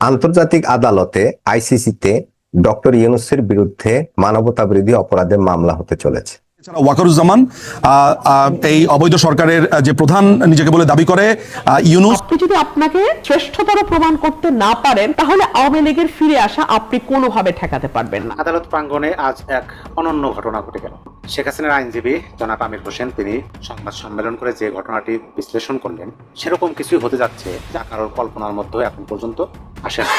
আন্তর্জাতিক আদালতে আইসিসিতে ডক্টর ইউনুসের বিরুদ্ধে মানবতাবিরোধী অপরাধে মামলা হতে চলেছে। এছাড়া ওয়াকারুজ্জামান এই অবৈধ সরকারের যে প্রধান নিজেকে বলে দাবি করে আহ, ইউনুস আপনি যদি আপনাকে শ্রেষ্ঠতর প্রমাণ করতে না পারেন তাহলে আওয়ামী লীগের ফিরে আসা আপনি কোনোভাবে ঠেকাতে পারবেন না। আদালত প্রাঙ্গণে আজ এক অনন্য ঘটনা ঘটে গেল। শেখ হাসিনার আইনজীবী জনাব আমির হোসেন তিনি সংবাদ সম্মেলন করে যে ঘটনাটি বিশ্লেষণ করলেন সেরকম কিছুই হতে যাচ্ছে যা কারোর কল্পনার মধ্যে এখন পর্যন্ত আসে না।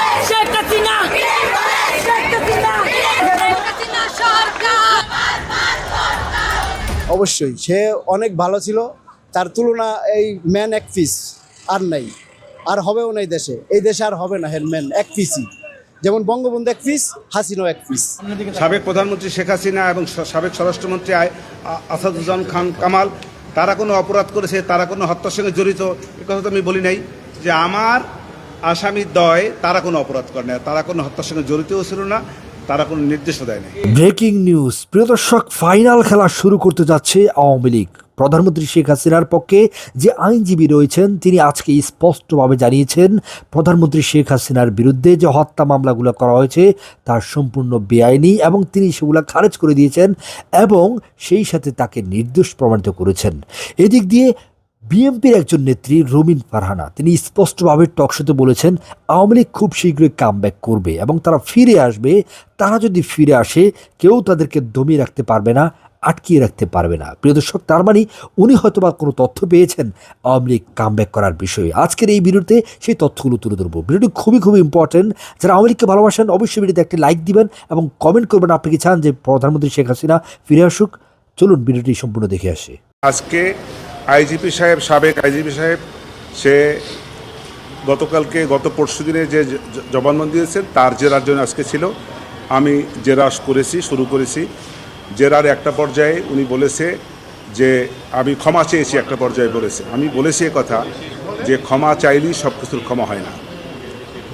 অবশ্যই সে অনেক ভালো ছিল তার তুলনা এই ম্যান এক পিস আর নাই আর হবেও নাই দেশে। এই দেশে আর হবে না হের ম্যান এক পিসই। যেমন বঙ্গবন্ধু এক পিস হাসিনাও এক পিস। সাবেক প্রধানমন্ত্রী শেখ হাসিনা এবং সাবেক স্বরাষ্ট্রমন্ত্রী আসাদুজ্জামান খান কামাল তারা কোনো অপরাধ করেছে তারা কোনো হত্যার সঙ্গে জড়িত এ কথা তো আমি বলি নাই যে আমার আসামি দয় তারা কোনো অপরাধ করে না তারা কোনো হত্যার সঙ্গে জড়িতও ছিল না তারা কোনো নির্দেশও দেয় নাই। ব্রেকিং নিউজ প্রিয় দর্শক ফাইনাল খেলা শুরু করতে যাচ্ছে আওয়ামী লীগ। প্রধানমন্ত্রী শেখ হাসিনার পক্ষে যে আইনজীবী রয়েছেন, তিনি আজকে স্পষ্টভাবে জানিয়েছেন, প্রধানমন্ত্রী শেখ হাসিনার বিরুদ্ধে যে হত্যা মামলাগুলো করা হয়েছে, তার সম্পূর্ণ বেআইনি এবং তিনি সেগুলো খারেজ করে দিয়েছেন এবং সেই সাথে তাকে নির্দোষ প্রমাণিত করেছেন। এদিক দিয়ে বিএনপির একজন নেত্রী রমিন ফারহানা। তিনি স্পষ্টভাবে টকশোতে বলেছেন, আওয়ামী লীগ খুব শীঘ্রই কামব্যাক করবে এবং তারা ফিরে আসবে। তারা যদি ফিরে আসে, কেউ তাদেরকে দমিয়ে রাখতে পারবে না, আটকিয়ে রাখতে পারবে না। প্রিয় দর্শক, তার মানে উনি হয়তো বা কোনো তথ্য পেয়েছেন আওয়ামী লীগ কামব্যাক করার বিষয়ে। আজকের এই ভিডিওতে সেই তথ্যগুলো তুলে ধরবো। ভিডিওটি খুবই খুবই ইম্পর্টেন্ট যারা আওয়ামী লীগকে ভালোবাসেন, অবশ্যই ভিডিওতে একটি লাইক দিবেন এবং কমেন্ট করবেন আপনি কি চান যে প্রধানমন্ত্রী শেখ হাসিনা ফিরে আসুক। চলুন ভিডিওটি সম্পূর্ণ দেখে আসি। আজকে আইজিপি সাহেব, সাবেক আইজিপি সাহেব, সে গতকালকে, গত পরশু দিনে যে জবানবন্দি দিয়েছেন, তার জেরার জন্য আজকে ছিল। আমি জেরা করেছি, শুরু করেছি। জেরার একটা পর্যায়ে উনি বলেছে যে, আমি ক্ষমা চেয়েছি একটা পর্যায়ে বলেছে। আমি বলেছি কথা যে, ক্ষমা চাইলেই সব কিছুর ক্ষমা হয় না।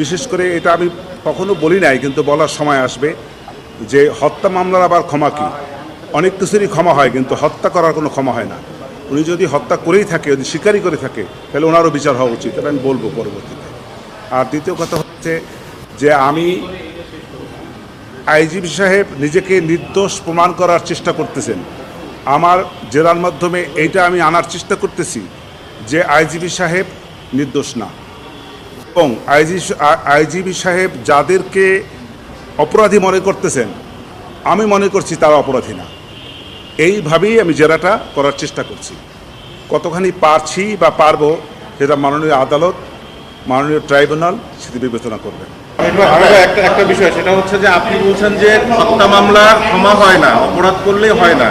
বিশেষ করে এটা আমি কখনো বলি নাই, কিন্তু বলার সময় আসবে যে, হত্যা মামলার আবার ক্ষমা কি? অনেক কিছুরই ক্ষমা হয়, কিন্তু হত্যা করার কোনো ক্ষমা হয় না। উনি যদি হত্যা করেই থাকে, যদি স্বীকারই করে থাকে, তাহলে ওনারও বিচার হওয়া উচিত। এটা আমি বলব পরবর্তীতে। আর দ্বিতীয় কথা হচ্ছে যে আমি আইজিপি সাহেব নিজেকে নির্দোষ প্রমাণ করার চেষ্টা করতেছেন। আমার জেলার মাধ্যমে এইটা আমি আনার চেষ্টা করতেছি যে আইজিপি সাহেব নির্দোষ না। এবং আইজি আইজিবি সাহেব যাদেরকে অপরাধী মনে করতেছেন, আমি মনে করছি তারা অপরাধী না। এইভাবেই আমি জেরাটা করার চেষ্টা করছি। কতখানি পারছি বা পারব সেটা মাননীয় আদালত, মাননীয় ট্রাইব্যুনাল সেটি বিবেচনা করবেন। একটা একটা বিষয়, সেটা হচ্ছে যে আপনি বলছেন যে হত্যা মামলা ক্ষমা হয় না, অপরাধ করলেই হয় না।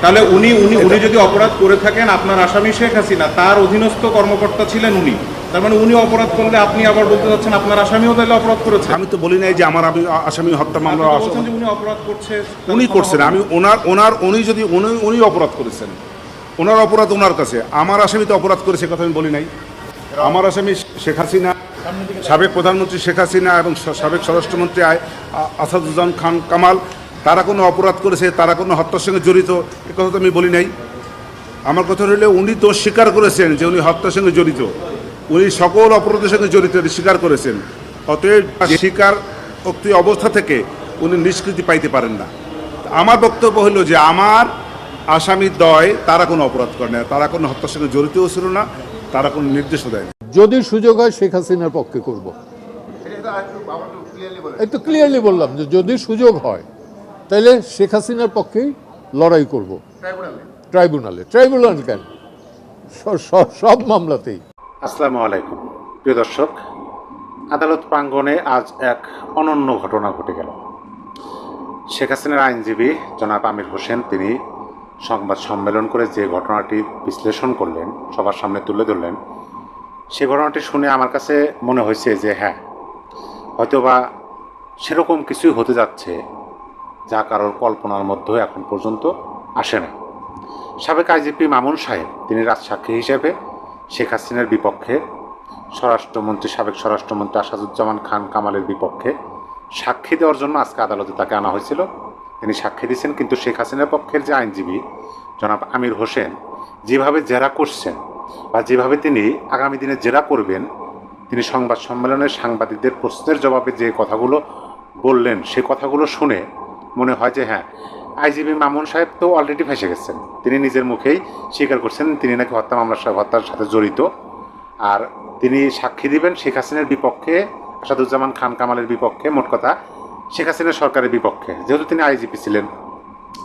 তাহলে উনি উনি উনি যদি অপরাধ করে থাকেন, আপনার আসামি শেখ হাসিনা, তার অধীনস্থ কর্মকর্তা ছিলেন উনি। তার মানে উনি অপরাধ করলে আপনি আবার বলতে চাচ্ছেন আপনার আসামিও তাহলে অপরাধ করেছে? আমি তো বলি নাই যে আমার আমি আসামি হত্যা মামলা উনি অপরাধ করছে উনি করছেন। আমি ওনার ওনার উনি যদি উনি উনি অপরাধ করেছেন। ওনার অপরাধ ওনার কাছে। আমার আসামি তো অপরাধ করেছে কথা আমি বলি নাই। আমার আসামি শেখ হাসিনা সাবেক প্রধানমন্ত্রী শেখ হাসিনা এবং সাবেক স্বরাষ্ট্রমন্ত্রী আই- আ- আসাদুজ্জামান খান কামাল তারা কোনো অপরাধ করেছে তারা কোনো হত্যার সঙ্গে জড়িত এ কথা তো আমি বলি নাই। আমার কথা হলো উনি তো স্বীকার করেছেন যে উনি হত্যার সঙ্গে জড়িত। উনি সকল অপরাধের সঙ্গে জড়িত স্বীকার করেছেন। অতএব স্বীকার উক্তি অবস্থা থেকে উনি নিষ্কৃতি পাইতে পারেন না। আমার বক্তব্য হলো যে আমার আসামি দয় তারা কোনো অপরাধ করে না তারা কোনো হত্যার সঙ্গে জড়িতও ছিল না তারা কোনো নির্দেশও দেয়নি যদি সুযোগ হয় শেখ হাসিনার পক্ষে করব। একটু ক্লিয়ারলি বললাম যে যদি সুযোগ হয় তাহলে শেখ হাসিনার পক্ষেই লড়াই করব। ট্রাইব্যুনালে ট্রাইব্যুনাল কেন? সব মামলাতেই। আসসালামু আলাইকুম। প্রিয় দর্শক, আদালত প্রাঙ্গণে আজ এক অনন্য ঘটনা ঘটে গেল। শেখ হাসিনার আইনজীবী জনাব আমির হোসেন তিনি সংবাদ সম্মেলন করে যে ঘটনাটি বিশ্লেষণ করলেন, সবার সামনে তুলে ধরলেন, সে ঘটনাটি শুনে আমার কাছে মনে হয়েছে যে হ্যাঁ হয়তোবা সেরকম কিছুই হতে যাচ্ছে যা কারোর কল্পনার মধ্যে এখন পর্যন্ত আসে না সাবেক আইজিপি মামুন সাহেব, তিনি রাজসাক্ষী হিসেবে শেখ হাসিনার বিপক্ষে, স্বরাষ্ট্রমন্ত্রী, সাবেক স্বরাষ্ট্রমন্ত্রী আসাদুজ্জামান খান কামালের বিপক্ষে সাক্ষী দেওয়ার জন্য আজকে আদালতে তাকে আনা হয়েছিল। তিনি সাক্ষী দিয়েছেন, কিন্তু শেখ হাসিনার পক্ষের যে আইনজীবী জনাব আমির হোসেন, যেভাবে জেরা করছেন বা যেভাবে তিনি আগামী দিনে জেরা করবেন, তিনি সংবাদ সম্মেলনে সাংবাদিকদের প্রশ্নের জবাবে যে কথাগুলো বললেন, সে কথাগুলো শুনে মনে হয় যে হ্যাঁ আইজিবি মামুন সাহেব তো অলরেডি ফেসে গেছেন। তিনি নিজের মুখেই স্বীকার করছেন, তিনি নাকি হত্যা মামলার হত্যার সাথে জড়িত। আর তিনি সাক্ষী দিবেন শেখ হাসিনার বিপক্ষে, আসাদুজ্জামান খান কামালের বিপক্ষে, মোট কথা শেখ হাসিনার সরকারের বিপক্ষে। যেহেতু তিনি আইজিপি ছিলেন,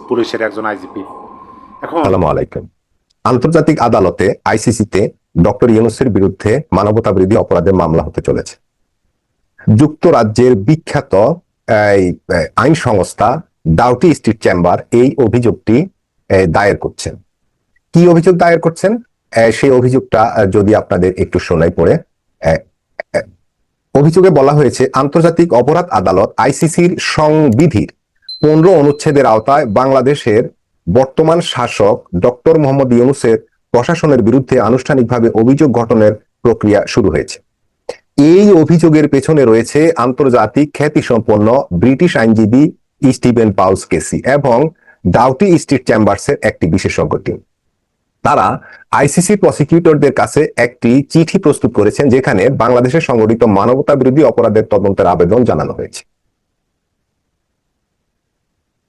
পুলিশের একজন আইজিপি। এখন আসসালামু আলাইকুম। আন্তর্জাতিক আদালতে আইসিসিতে ডক্টর ইউনুসের বিরুদ্ধে মানবতা বিরোধী অপরাধের মামলা হতে চলেছে। যুক্তরাজ্যের বিখ্যাত আইন সংস্থা ডাউটি স্ট্রিট চেম্বার এই অভিযোগটি দায়ের করছেন। কি অভিযোগ দায়ের করছেন? সেই অভিযোগটা যদি আপনাদের একটু শোনাই পড়ে। অভিযোগে বলা হয়েছে, আন্তর্জাতিক অপরাধ আদালত আইসিসির সংবিধির পনেরো অনুচ্ছেদের আওতায় বাংলাদেশের বর্তমান শাসক ডক্টর মোহাম্মদ ইউনুসের প্রশাসনের বিরুদ্ধে আনুষ্ঠানিকভাবে অভিযোগ গঠনের প্রক্রিয়া শুরু হয়েছে। এই অভিযোগের পেছনে রয়েছে আন্তর্জাতিক খ্যাতিসম্পন্ন ব্রিটিশ আইনজীবী স্টিভেন পাউস কেসি এবং ডাউটি স্ট্রিট চেম্বার্সের একটি বিশেষজ্ঞ টিম তারা আইসিসি প্রসিকিউটরদের কাছে একটি চিঠি প্রস্তুত করেছেন যেখানে বাংলাদেশের সংগঠিত মানবতা বিরোধী অপরাধের তদন্তের আবেদন জানানো হয়েছে।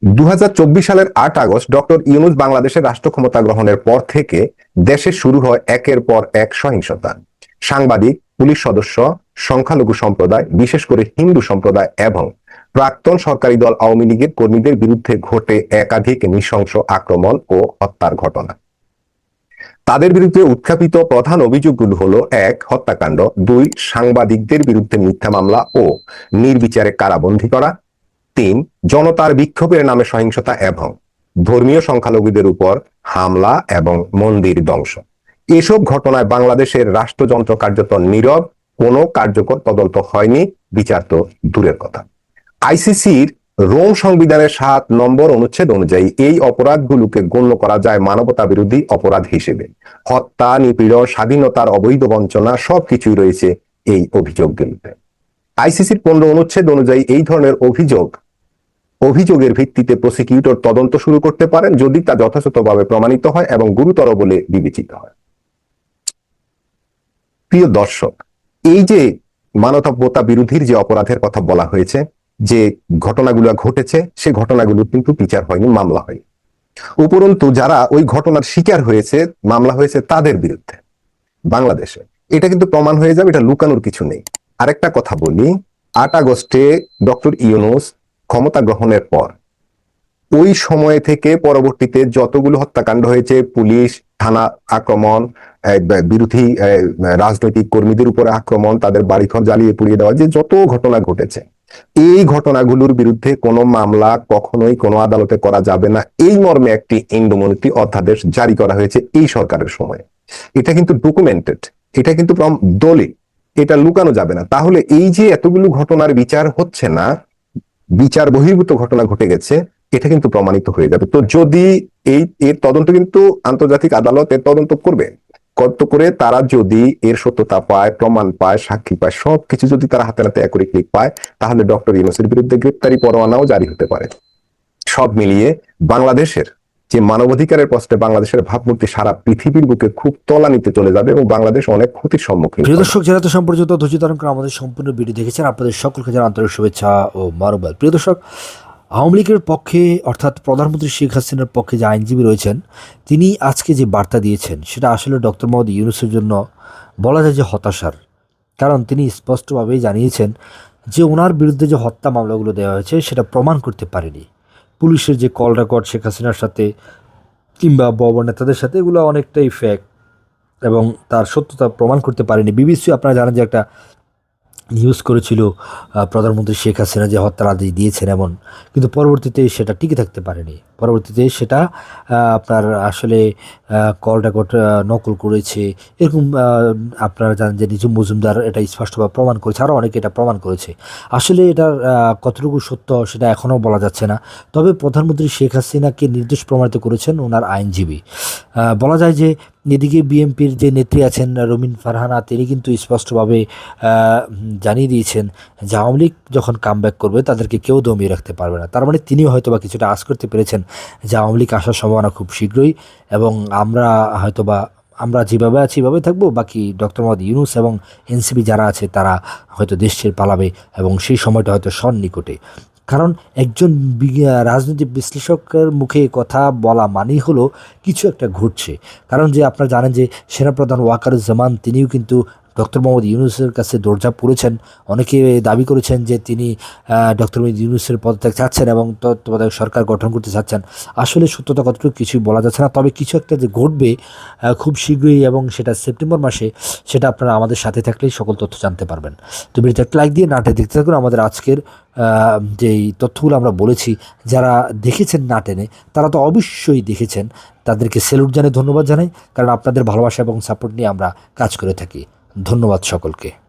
দু হাজার চব্বিশ সালের আট আগস্ট ডক্টর ইউনুস বাংলাদেশের রাষ্ট্র ক্ষমতা গ্রহণের পর থেকে দেশে শুরু হয় একের পর এক সহিংসতা। সাংবাদিক, পুলিশ সদস্য, সংখ্যালঘু সম্প্রদায়, বিশেষ করে হিন্দু সম্প্রদায় এবং প্রাক্তন সরকারি দল আওয়ামী লীগের কর্মীদের বিরুদ্ধে ঘটে একাধিক নৃশংস আক্রমণ ও হত্যার ঘটনা। তাদের বিরুদ্ধে উত্থাপিত প্রধান অভিযোগগুলো হলো, এক, হত্যাকাণ্ড, দুই, সাংবাদিকদের বিরুদ্ধে মিথ্যা মামলা ও নির্বিচারে কারাবন্দী করা, তিন, জনতার বিক্ষোভের নামে সহিংসতা এবং ধর্মীয় সংখ্যালঘুদের উপর হামলা এবং মন্দির ধ্বংস। এসব ঘটনায় বাংলাদেশের রাষ্ট্রযন্ত্র কার্যত নীরব, কোনো কার্যকর তদন্ত হয়নি, বিচার তো দূরের কথা। আইসিসির রোম সংবিধানের সাত নম্বর অনুচ্ছেদ অনুযায়ী এই অপরাধগুলোকে গণ্য করা যায় মানবতা বিরোধী অপরাধ হিসেবে। হত্যা, নিপীড়ন, স্বাধীনতার অবৈধ বঞ্চনা সবকিছুই রয়েছে এই অভিযোগগুলিতে। আইসিসির পনেরো অনুচ্ছেদ অনুযায়ী এই ধরনের অভিযোগ, অভিযোগের ভিত্তিতে প্রসিকিউটর তদন্ত শুরু করতে পারেন যদি তা যথাযথভাবে প্রমাণিত হয় এবং গুরুতর বলে বিবেচিত হয়। প্রিয় দর্শক, এই যে মানবতা বিরোধীর যে অপরাধের কথা বলা হয়েছে যে ঘটনাগুলো ঘটেছে, সে ঘটনাগুলো কিন্তু বিচার হয়নি, মামলা হয়নি। উপরন্তু যারা ওই ঘটনার শিকার হয়েছে, মামলা হয়েছে তাদের বিরুদ্ধে, বাংলাদেশে। এটা কিন্তু প্রমাণ হয়ে যাবে, এটা লুকানোর কিছু নেই। আরেকটা কথা বলি, আট আগস্টে ডক্টর ইউনুস ক্ষমতা গ্রহণের পর, ওই সময় থেকে পরবর্তীতে যতগুলো হত্যাকাণ্ড হয়েছে, পুলিশ, থানা আক্রমণ বিরোধী রাজনৈতিক কর্মীদের উপরে আক্রমণ, তাদের বাড়িঘর জ্বালিয়ে পুড়িয়ে দেওয়া, যে যত ঘটনা ঘটেছে এই ঘটনাগুলোর বিরুদ্ধে কোনো মামলা কখনোই কোনো আদালতে করা যাবে না। এই মর্মে একটি ইন্ডোমনীতি অধ্যাদেশ জারি করা হয়েছে এই সরকারের সময়। এটা কিন্তু ডকুমেন্টেড এটা কিন্তু প্রম- দলিল, এটা লুকানো যাবে না। তাহলে এই যে এতগুলো ঘটনার বিচার হচ্ছে না, বিচার বহির্ভূত ঘটনা ঘটে গেছে, এটা কিন্তু প্রমাণিত হয়ে যাবে। তো যদি এই, এর তদন্ত কিন্তু আন্তর্জাতিক আদালত এর তদন্ত করবে কত করে তারা যদি এর সত্যতা পায় প্রমাণ পায় সাক্ষী পায় সবকিছু যদি তারা হাতে নাতে একরি ক্লিক পায় তাহলে ডক্টর ইউনুসের বিরুদ্ধে গ্রেপ্তারি পরোয়ানাও জারি হতে পারে। সব মিলিয়ে বাংলাদেশের যে মানবাধিকারের প্রশ্নে বাংলাদেশের ভাবমূর্তি সারা পৃথিবীর বুকে খুব তলানিতে চলে যাবে এবং বাংলাদেশ অনেক ক্ষতির সম্মুখীন প্রিয় দর্শক যারা তো সম্পর্কিত ধৈর্য ধারণ করে আমাদের সম্পূর্ণ ভিডিও দেখেছেন আপনাদের সকলকে জানা আন্তরিক শুভেচ্ছা ও মারুবাল প্রিয় দর্শক আওয়ামী লীগের পক্ষে, অর্থাৎ প্রধানমন্ত্রী শেখ হাসিনার পক্ষে যে আইনজীবী রয়েছেন, তিনি আজকে যে বার্তা দিয়েছেন, সেটা আসলে ডক্টর মোহাম্মদ ইউনুসের জন্য বলা যায় যে হতাশার। কারণ তিনি স্পষ্টভাবেই জানিয়েছেন যে ওনার বিরুদ্ধে যে হত্যা মামলাগুলো দেওয়া হয়েছে, সেটা প্রমাণ করতে পারেনি। পুলিশের যে কল রেকর্ড শেখ হাসিনার সাথে কিংবা বড় নেতাদের সাথে, এগুলো অনেকটাই ফেক এবং তার সত্যতা প্রমাণ করতে পারেনি। বিবিসি, আপনারা জানেন যে একটা নিউজ করেছিল প্রধানমন্ত্রী শেখ হাসিনা যে হত্যার আদেশ দিয়েছেন এমন। কিন্তু পরবর্তীতে সেটা টিকে থাকতে পারেনি। পরবর্তীতে সেটা আপনার আসলে কল রেকর্ড নকল করেছে। এরকম আপনারা জানেন যে নিজুম মজুমদার এটা স্পষ্টভাবে প্রমাণ করেছে, আরও অনেকে এটা প্রমাণ করেছে। আসলে এটার কতটুকু সত্য সেটা এখনও বলা যাচ্ছে না। তবে প্রধানমন্ত্রী শেখ হাসিনাকে নির্দোষ প্রমাণিত করেছেন ওনার আইনজীবী। বলা যায় যে এদিকে বিএনপির যে নেত্রী আছেন রমিন ফারহানা, তিনি কিন্তু স্পষ্টভাবে জানিয়ে দিয়েছেন যে আওয়ামী লীগ যখন কামব্যাক করবে, তাদেরকে কেউ দমিয়ে রাখতে পারবে না। তার মানে তিনিও হয়তো বা কিছুটা আশ করতে পেরেছেন যে আওয়ামী লীগ আসার সম্ভাবনা খুব শীঘ্রই এবং আমরা হয়তোবা, আমরা যেভাবে আছি এভাবে থাকব। বাকি ডক্টর মোহাম্মদ ইউনুস এবং এনসিপি যারা আছে, তারা হয়তো দেশ পালাবে এবং সেই সময়টা হয়তো সন্নিকটে। কারণ একজন রাজনৈতিক বিশ্লেষকের মুখে কথা বলা মানেই হলো কিছু একটা ঘটছে। কারণ যে আপনারা জানেন যে সেনাপ্রধান ওয়াকারুজ্জামান, তিনিও কিন্তু ডক্টর মোহাম্মদ ইউনুসের কাছে দরজা পড়েছেন অনেকে দাবি করেছেন যে তিনি ডক্টর মোহাম্মদ ইউনুসের পদত্যাগ চাচ্ছেন এবং তত্ত্বাবধায়ক সরকার গঠন করতে চাচ্ছেন। আসলে সত্যতা কতটুকু কিছুই বলা যাচ্ছে না। তবে কিছু একটা যে ঘটবে খুব শীঘ্রই এবং সেটা সেপ্টেম্বর মাসে, সেটা আপনারা আমাদের সাথে থাকলেই সকল তথ্য জানতে পারবেন। তো ভিডিওতে লাইক দিয়ে নাটে দেখতে থাকুন। আমাদের আজকের যেই তথ্যগুলো আমরা বলেছি, যারা দেখেছেন না টেনে, তারা তো অবশ্যই দেখেছেন। তাদেরকে সেলুট জানাই, ধন্যবাদ জানাই। কারণ আপনাদের ভালোবাসা এবং সাপোর্ট নিয়ে আমরা কাজ করে থাকি। ধন্যবাদ সকলকে।